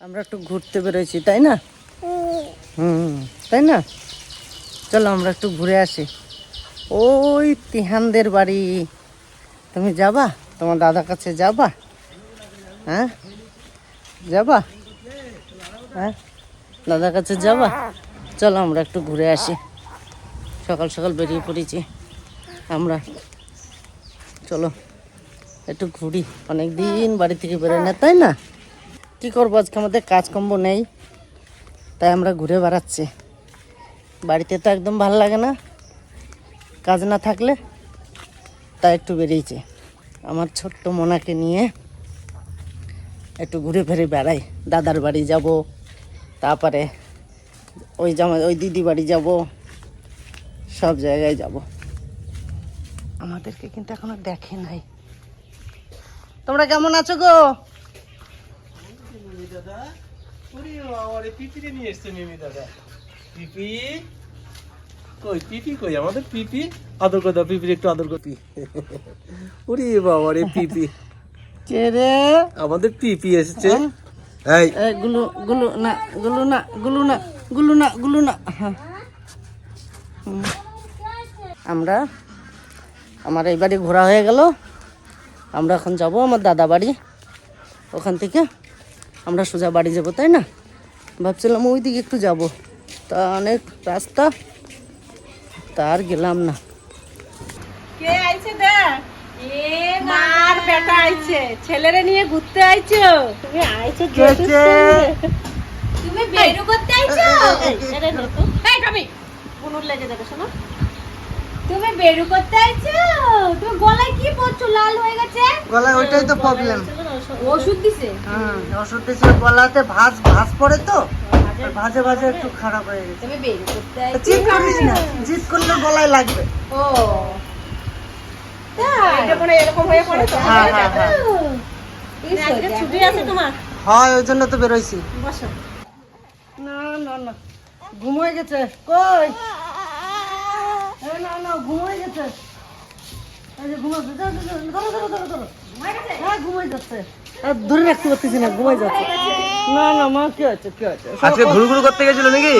আমরা একটু ঘুরতে বেরোইছি তাই না? হুম, তাই না? চলো আমরা একটু ঘুরে আসি। ওই তিহানদের বাড়ি। তুমি যাবা? তোমার দাদার কাছে যাবা? হ্যাঁ? যাবা? হ্যাঁ? দাদার কাছে যাবা? চলো আমরা একটু ঘুরে আসি। সকাল সকাল বেরিয়ে পড়েছি আমরা। চলো, একটু ঘুরি। অনেক দিন বাড়ি থেকে বেরোয় না, তাই না? কী করব? আজকে আমাদের কাজকর্ম নেই, তাই আমরা ঘুরে বেড়াচ্ছি। বাড়িতে তো একদম ভালো লাগে না। কাজ না থাকলে তাই একটু বেরিয়েছে। আমার ছোট্ট মোনাকে নিয়ে একটু ঘুরে ফিরে বেড়াই। দাদার বাড়ি যাব, তারপরে ওই জামা, ওই দিদি বাড়ি যাব, সব জায়গায় যাব। আমাদেরকে কিন্তু এখনও দেখে নাই। তোমরা কেমন আছো গো? দাদা? ওরে বাবারে পিপিরে নিয়ে এসছে মিমি দাদা। পিপি? কই পিপি কই? আমাদের পিপি? আদর করে দাও পিপির একটু আদর করতি ওরে বাবারে পিপি। কে রে? আমাদের পিপি এসেছে। হ্যাঁ? এই। গুলু গুলু না গুলু না গুলু না গুলু না গুলু না। হ্যাঁ। আমরা আমার এই বাড়ি ঘোরা হয়ে গেল। আমরা এখন যাব আমার দাদা বাড়ি ওখান থেকে। আমরা সোজা বাড়ি যাব তাই না ভাবছিলাম ওই দিকে একটু যাব তা অনেক রাস্তা তা আর গেলাম না কে আইছে দেখ মার বেটা আইছে ছেলেরে নিয়ে ঘুরতে আইছো তুমি আইছো তুমি বেরু করতে আইছো এই টমি বুনুর লেগে যাবে শোনো তুমি বেরু করতে আইছো তুমি গলায় কি পড়ছো লাল হয়ে গেছে গলায় ওইটাই তো প্রবলেম ওষুধ দিছে? হুম ওষুধ দিয়েছে গলাতে ভাঁজ ভাঁজ পড়ে তো? ভাজে ভাজে একটু খারাপ হয়ে গেছে। তুমি বেরু করতে তা করিস না চিৎ করলে গলায় লাগবে। ও। তাই? এটা এরকম হয়ে পড়ে তো হ্যাঁ হ্যাঁ হ্যাঁ। আজকে ছুটি আছে তোমার? হয় ওই জন্য তো বেরোইছি। বসো। না না না। ঘুম হয়ে গেছে। কই? না না ঘুম হয়ে গেছে। এই যে ঘুমাচ্ছে ধরো ধরো ধরো ধরো হ্যাঁ ঘুমাই যাচ্ছে। ধরে রাখতে পারতেছি না ঘুমাই যাচ্ছে। না না মা কি হচ্ছে কি হচ্ছে আজকে ঘুরু ঘুরু করতে গেছিল নাকি?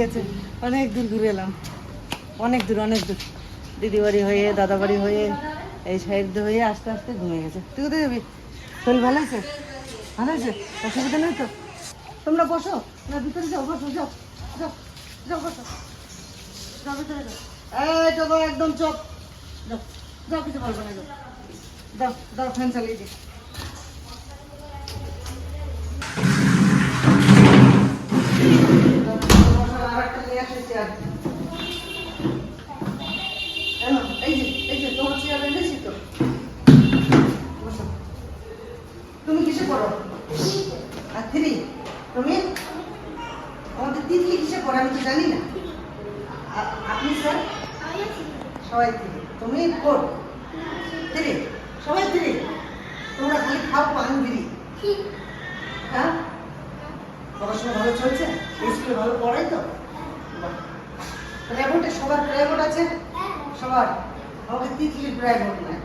গেছে। অনেক দূর ঘুরে এলাম। অনেক দূর অনেক দূর। দিদি বাড়ি হয়ে দাদা বাড়ি হয়ে এই সাইড হয়ে আস্তে আস্তে ঘুমিয়ে গেছে। তুই কোথায় যাবি? শরীর ভালো আছে? ভালো আছে? অসুবিধা নেই তো? তোমরা বসো। না ভিতরে যাও বসো যাও যাও। এই তো একদম চপ যাও যাও কিছু বলব না যাও। দাও দাও ফ্যান চালিয়ে। এই নাও, এই যে, এই যে, তোমার চেয়ার এনেছি তো। বসো। তুমি কিসে পড়ো আর থ্রি তুমি আমাদের তিতলি কিসে পড়ে আমি তো জানি না আ- আপনি স্যার সবাই থ্রি তুমি ফোর থ্রি সবাই থ্রি তোমরা খালি খাও পান বিড়ি হ্যাঁ পড়াশোনা ভালো চলছে? স্কুলে ভালো পড়াই তো? প্রাইভেটে সবার প্রাইভেট আছে? সবার? আমাকে তিতলির প্রাইভেট নাই।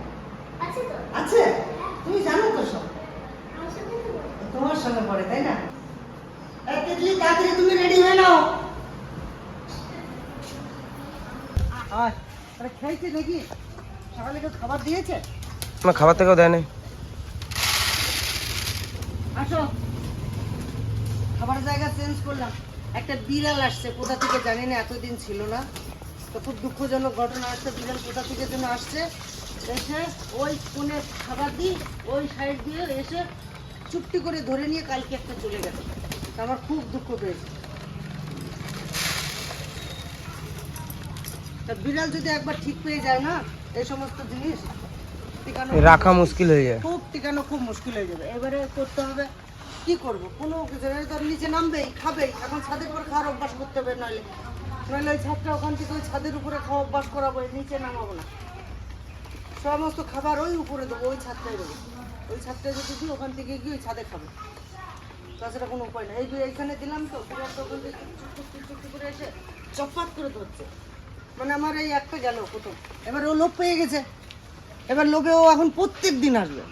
আছে তুমি জানো তো সব। তোমার সঙ্গে পড়ে তাই না? তিতলি তাড়াতাড়ি তুমি রেডি হয়ে নাও। আরে খেয়েছে নাকি সকালে কেউ খাবার দিয়েছে? না খাবার থেকেও দেয় নাই আসো। খাবার জায়গা চেঞ্জ করলাম। একটা বিড়াল আসছে কোথা থেকে জানি না এতদিন ছিল না। তো খুব দুঃখজনক ঘটনা একটা বিড়াল কোথা থেকে যেন আসছে এসে ওই কোণে খাবার দিই ওই সাইড দিয়ে এসে চুপটি করে ধরে নিয়ে কালকে একটা চলে গেছে। আমার খুব দুঃখ পেয়েছে। তা বিড়াল যদি একবার ঠিক পেয়ে যায় না এই সমস্ত জিনিস টিকানো রাখা মুশকিল হয়ে যায়। খুব টিকানো খুব মুশকিল হয়ে যাবে। এবারে করতে হবে কি করব? কোনো তো নিচে নামবেই, খাবেই। এখন ছাদের উপরে খাওয়ার অভ্যাস করতে হবে, নইলে। নইলে ওই ছাদটা ওখান থেকে ওই ছাদের উপরে খাওয়া অভ্যাস করাবো নিচে নামাবো না। সমস্ত খাবার ওই উপরে দেবো, ওই ছাদটাই দেবো। ওই ছাদটায় যদি দিই, ওখান থেকে গিয়ে ওই ছাদে খাবে। তাছাড়া কোনো উপায় নেই। এই এইখানে দিলাম তো করে এসে চপাত করে ধরছে। মানে আমার এই একটা গেল প্রথম। এবার ও লোক পেয়ে গেছে। এবার লোকে ও এখন প্রত্যেক দিন আসবে।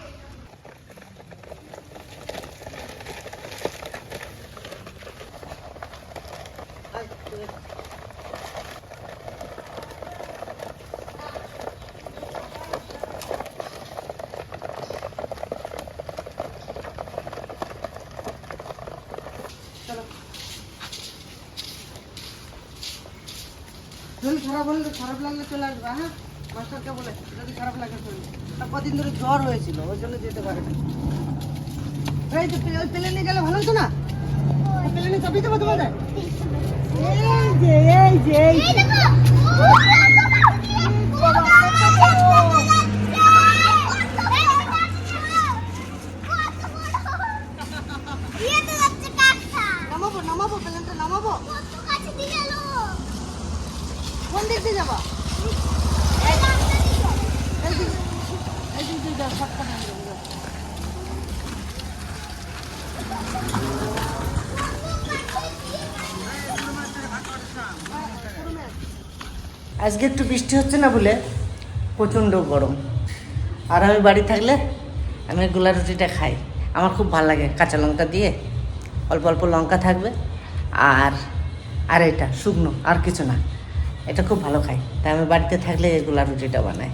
শরীর খারাপ হলে খারাপ লাগলে চলে আসবে হ্যাঁ? মাস্টারকে বলে যদি খারাপ লাগে আর কদিন ধরে জ্বর হয়েছিল ওই জন্য যেতে পারে না। এই তো প্লে- ওই প্লেনে গেলে ভালো হতো না? প্লেনে চাপিয়ে দেবো তোমাদের? এই যে এই যে এই নামাবো নামাবো প্লেনটা নামাবো। কোন। আজকে একটু বৃষ্টি হচ্ছে না বলে প্রচণ্ড গরম। আর আমি বাড়ি থাকলে আমি গোলা রুটিটা খাই। আমার খুব ভালো লাগে কাঁচা লঙ্কা দিয়ে। অল্প অল্প লঙ্কা থাকবে। আর আর এটা শুকনো, আর কিছু না। এটা খুব ভালো খাই। তাই আমি বাড়িতে থাকলে এই গোলা রুটিটা বানাই।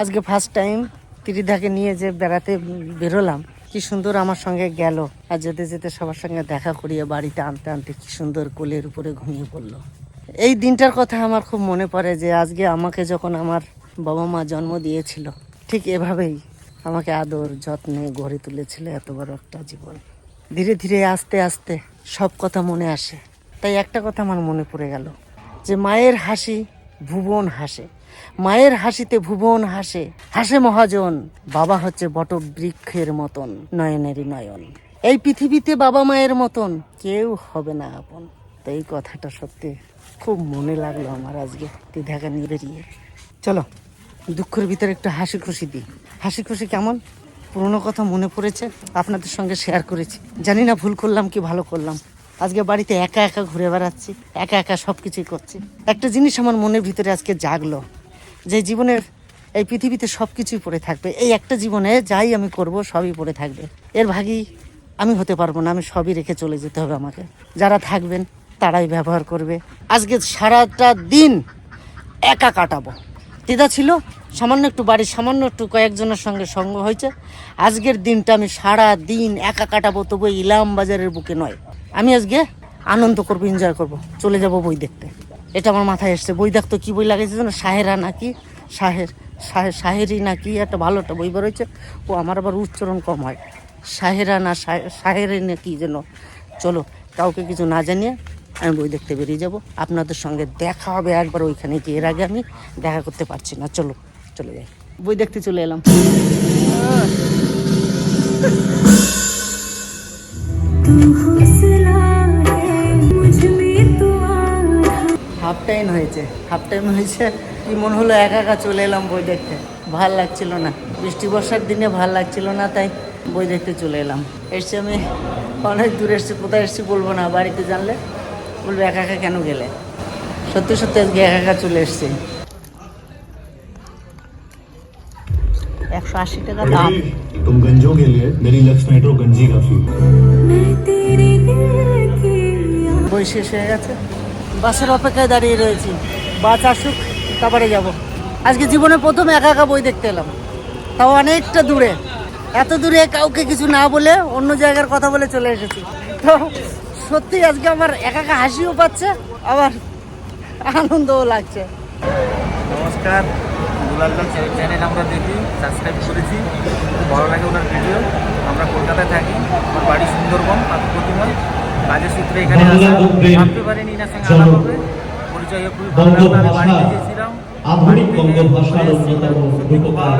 আজকে ফার্স্ট টাইম ত্রিধাকে নিয়ে যে বেড়াতে বেরোলাম, কি সুন্দর আমার সঙ্গে গেল। আর যেতে যেতে সবার সঙ্গে দেখা করিয়ে বাড়িতে আনতে আনতে কি সুন্দর কোলের উপরে ঘুমিয়ে পড়ল। এই দিনটার কথা আমার খুব মনে পড়ে যে আজকে আমাকে যখন আমার বাবা মা জন্ম দিয়েছিল, ঠিক এভাবেই আমাকে আদর, যত্নে গড়ে তুলেছিল এত বড় একটা জীবন। ধীরে ধীরে আস্তে আস্তে সব কথা মনে আসে। তাই একটা কথা আমার মনে পড়ে গেল যে মায়ের হাসি ভুবন হাসে। মায়ের হাসিতে ভুবন হাসে। হাসে মহাজন, বাবা হচ্ছে বট বৃক্ষের মতন, নয়নেরই নয়ন। এই পৃথিবীতে বাবা মায়ের মতন কেউ হবে না আপন। তো এই কথাটা সত্যি খুব মনে লাগল আমার আজকে দিদাকে নিয়ে বেরিয়ে। চলো, দুঃখের ভিতরে একটু হাসি খুশি দিই। হাসি খুশি কেমন? পুরোনো কথা মনে পড়েছে, আপনাদের সঙ্গে শেয়ার করেছি। জানি না ভুল করলাম কি ভালো করলাম। আজকে বাড়িতে একা একা ঘুরে বেড়াচ্ছি, একা একা সব কিছুই করছি। একটা জিনিস আমার মনের ভিতরে আজকে জাগলো, যে জীবনের এই পৃথিবীতে সব কিছুই পড়ে থাকবে। এই একটা জীবনে যাই আমি করব, সবই পড়ে থাকবে। এর ভাগই আমি হতে পারব না, আমি সবই রেখে চলে যেতে হবে আমাকে। যারা থাকবেন, তারাই ব্যবহার করবে। আজকে সারাটা দিন একা কাটাবো। দিদা ছিল, সামান্য একটু বাড়ির সামান্য একটু কয়েকজনের সঙ্গে সঙ্গ হয়েছে। আজকের দিনটা আমি সারা দিন একা কাটাবো, তবু ইলাম বাজারের বুকে নয়। আমি আজকে আনন্দ করব এনজয় করব। চলে যাব বই দেখতে। এটা আমার মাথায় এসছে বই দেখতো কি বই লাগাইছে যেন সাহেরা নাকি? সাহের সাহে- সাহেরি নাকি? একটা ভালো একটা বই বেরোচ্ছে ও আমার আবার উচ্চারণ কম হয়। সাহেরা না সাহে- সাহেরি না কি যেন? চলো, কাউকে কিছু না জানিয়ে আমি বই দেখতে বেরিয়ে যাব। আপনাদের সঙ্গে দেখা হবে একবার ওইখানে গিয়ে। এর আগে আমি দেখা করতে পারছি না। চলো, চলে যাই। বই দেখতে চলে এলাম। হাফ টাইম হয়েছে হাফ টাইম হয়েছে কি মনে হলো একা একা চলে এলাম বই দেখতে ভাল লাগছিল না বৃষ্টি বর্ষার দিনে ভাল লাগছিল না তাই বই দেখতে চলে এলাম এসছি আমি অনেক দূরে এসছি কোথায় এসছি বলবো না বাড়িতে জানলে বলবো একা একা কেন গেলে সত্যি সত্যি আজকে একা একা চলে এসছি একশো আশি টাকা দাম तुम गंजों के लिए मेरी लक्ष्य मेट्रो गंजी काफी বই শেষ হয়ে গেছে বাসের অপেক্ষায় দাঁড়িয়ে রয়েছি। বাস আসুক, তারপরে যাব। আজকে জীবনে প্রথম একা একা বই দেখতে এলাম। তাও অনেকটা দূরে। এত দূরে কাউকে কিছু না বলে অন্য জায়গার কথা বলে চলে এসেছি। তো সত্যি আজকে আমার একা একা হাসিও পাচ্ছে, আবার আনন্দও লাগছে। নমস্কার চ্যানেল আমরা দেখি সাবস্ক্রাইব করেছি। ভালো লাগে ওনার ভিডিও আমরা কলকাতায় থাকি আমার বাড়ি সুন্দরবন পাথর প্রতিমা কাজের সূত্রে এখানে আসা ভাবতে পারিনি এনার সঙ্গে আলাপ হবে পরিচয় খুবই ভালো লাগল আমি বাড়িতে গিয়েছিলাম। আধুনিক বঙ্গ ভাষার অন্যতম রূপকার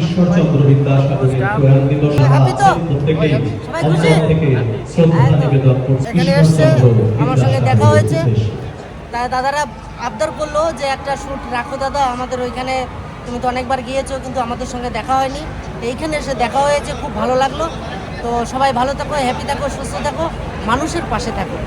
ঈশ্বরচন্দ্র বিদ্যাসাগরের প্রয়াণ দিবস? অন্তর থেকে শ্রদ্ধা নিবেদন করছি। আমার সঙ্গে দেখা হয়েছে। তাই দাদারা আবদার করল যে একটা শ্যুট রাখো দাদা আমাদের ওইখানে তুমি তো অনেকবার গিয়েছো কিন্তু আমাদের সঙ্গে দেখা হয়নি। এইখানে এসে দেখা হয়েছে খুব ভালো লাগল। তো সবাই ভালো থাকো হ্যাপি থাকো সুস্থ থাকো। মানুষের পাশে থাকে।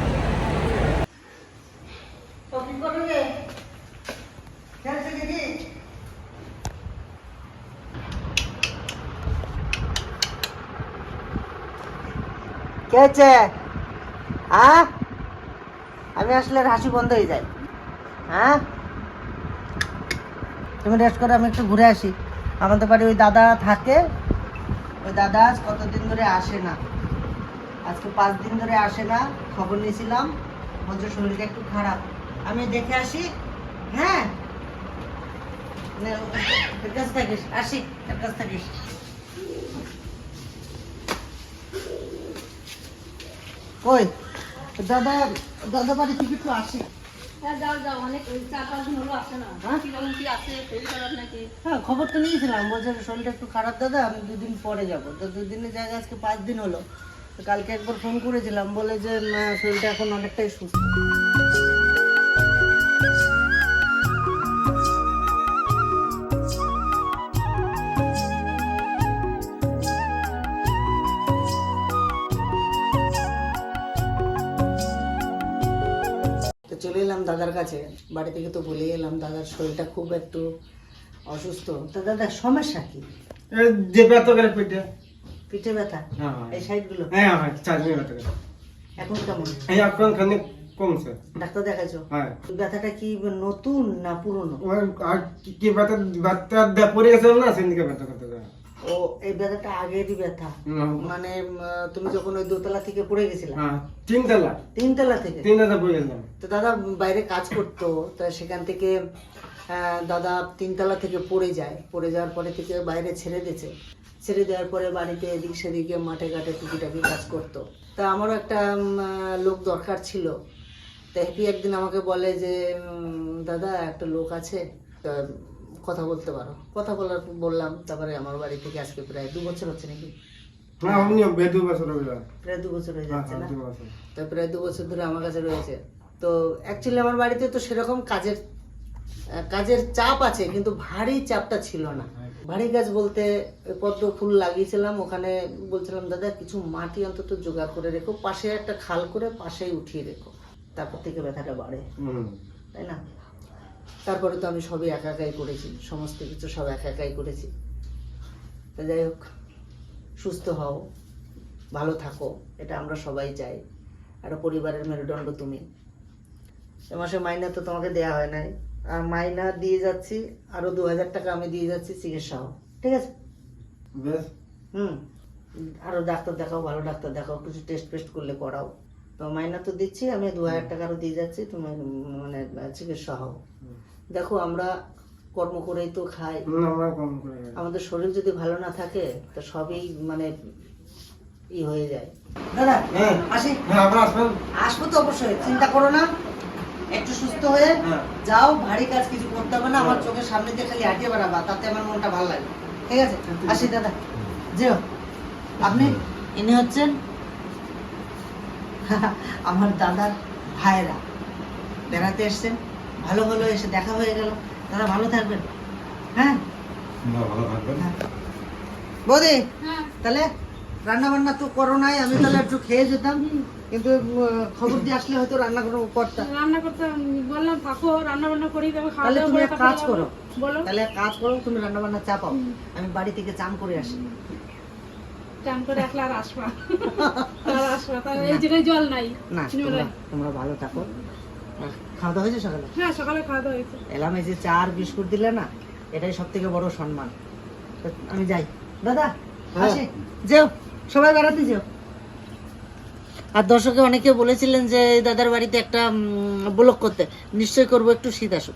কেছে আমি আসলে হাসি বন্ধ হয়ে যায় হ্যাঁ তুমি রেস্ট করে আমি একটু ঘুরে আসি। আমাদের বাড়ি ওই দাদা থাকে। ওই দাদা কতদিন ধরে আসে না। আজকে পাঁচ দিন ধরে আসে না খবর নিয়েছিলাম। বলছে শরীরটা একটু খারাপ। আমি দেখে আসি হ্যাঁ? এর কাছে থাকিস আসি এর কাছে থাকিস কই দাদা দাদা বাড়ি থেকে একটু আসি। হ্যাঁ যাও যাও অনেক পাঁচ দিন হলো আসে না। হ্যাঁ? হ্যাঁ খবর তো নিয়েছিলাম বলছে শরীরটা একটু খারাপ দাদা আমি দুদিন পরে যাব। তো দুদিনের জায়গায় আজকে পাঁচ দিন হলো। কালকে একবার ফোন করেছিলাম, বলে যে শরীরটা এখন অনেকটাই সুস্থ। চলে এলাম দাদার কাছে। বাড়ি থেকে তো বলে এলাম, দাদার শরীরটা খুব একটু অসুস্থ। তো দাদা, সমস্যা কি? যে ব্যথা করে পেটে। পিঠে ব্যথা? হ্যাঁ, হ্যাঁ। এই সাইডগুলো হ্যাঁ হ্যাঁ চার্জিং ব্যথা এখন কেমন? এই আপনার খানে কমছে। ডাক্তার দেখাইছো? হ্যাঁ। ব্যথাটা কি নতুন না পুরনো? আর কি ব্যথা ব্যথা পড়ে গেছিল না সেদিকে ব্যথা করতে ও এই ব্যথাটা আগেরই ব্যথা? মানে তুমি যখন ওই দোতলা থেকে পড়ে গেছিলা? হ্যাঁ তিনতলা। তিনতলা থেকে? তিনতলা পড়ে গেছিলাম। তো দাদা বাইরে কাজ করতো তা সেখান থেকে দাদা তিনতলা থেকে পড়ে যায়। পড়ে যাওয়ার পরে থেকে বাইরে ছেড়ে দিয়েছে। ছেড়ে দেওয়ার পরে বাড়িতে এদিক সেদিকে মাঠে ঘাটে টুকিটাকি কাজ করতো। তা আমারও একটা লোক দরকার ছিল। তা হ্যাপি একদিন আমাকে বলে যে দাদা একটা লোক আছে তা কথা বলতে পারো। কথা বলার বললাম তারপরে আমার বাড়ি থেকে আজকে প্রায় দু বছর হচ্ছে নাকি? হ্যাঁ হয়ে প্রায় দু বছর হয়ে হ্যাঁ যাচ্ছে হ্যাঁ না তো প্রায় দু বছর ধরে আমার কাছে রয়েছে। তো অ্যাকচুয়ালি আমার বাড়িতে তো সেরকম কাজের কাজের চাপ আছে কিন্তু ভারী চাপটা ছিল না। ভারী গাছ বলতে পদ্ম ফুল লাগিয়েছিলাম ওখানে বলছিলাম দাদা কিছু মাটি অন্তত জোগাড় করে রেখো পাশে একটা খাল করে পাশেই উঠিয়ে রেখো। তারপর থেকে ব্যথাটা বাড়ে। তাই না? তারপরে তো আমি সবই একা একাই করেছি সমস্ত কিছু সব একা একাই করেছি। তো যাই হোক সুস্থ হও ভালো থাকো এটা আমরা সবাই চাই। একটা পরিবারের মেরুদণ্ড তুমি। এ মাসে মাইনা তো তোমাকে দেয়া হয় নাই। মাইনা দিয়ে যাচ্ছি আরও দু হাজার টাকা আমি দিয়ে যাচ্ছি চিকিৎসা হোক ঠিক আছে? বেশ। হুম। আরও ডাক্তার দেখাও ভালো ডাক্তার দেখাও কিছু টেস্ট ফেস্ট করলে করাও। তো মাইনা তো দিচ্ছি আমি দু হাজার টাকা আরও দিয়ে যাচ্ছি তুমি মানে চিকিৎসা হও। দেখো আমরা কর্ম করেই তো খাই। আমাদের শরীর যদি ভালো না থাকে তো সবই মানে ই হয়ে যায়। দাদা হ্যাঁ। আসি। হ্যাঁ আসব তো অবশ্যই চিন্তা করো না। একটু সুস্থ হয়ে হ্যাঁ। যাও ভারী কাজ কিছু করতে হবে না আমার চোখের সামনে দিয়ে খালি হাঁটিয়ে বেড়াবা তাতে আমার মনটা ভালো লাগে ঠিক আছে? আসি দাদা। যেও। আপনি? ইনি হচ্ছেন আমার দাদার ভাইরা বেড়াতে এসছেন। ভালো হলো এসে দেখা হয়ে গেল। দাদা ভালো থাকবেন। হ্যাঁ? ভালো বৌদি হ্যাঁ। তাহলে রান্না বান্না তো করো নাই আমি তাহলে একটু খেয়ে যেতাম। কিন্তু খবর দিয়ে আসলে হয়তো রান্না করে করতাম রান্না করতে বললাম থাকো রান্না বান্না করি তবে খাওয়া দাওয়া তুমি করে এক কাজ করো। বলো। তাহলে এক কাজ করো তুমি রান্না বান্না চাপাও আমি বাড়ি থেকে চান করে আসি। চান করে একলা আর আসবা। আর আসবা তাহলে এই জায়গায় জল নাই। না তোমরা ভালো থাকো। খাওয়া দাওয়া হয়েছে সকালে? হ্যাঁ সকালে খাওয়া দাওয়া হয়েছে। এলাম এই যে চা আর বিস্কুট দিলে না এটাই সব থেকে বড় সম্মান। আমি যাই। দাদা হ্যাঁ। আসি। যেও সবাই বেড়াতে যেও। আর দর্শকে অনেকে বলেছিলেন যে দাদার বাড়িতে একটা ব্লক করতে। নিশ্চয়ই করব, একটু শীত আসুক।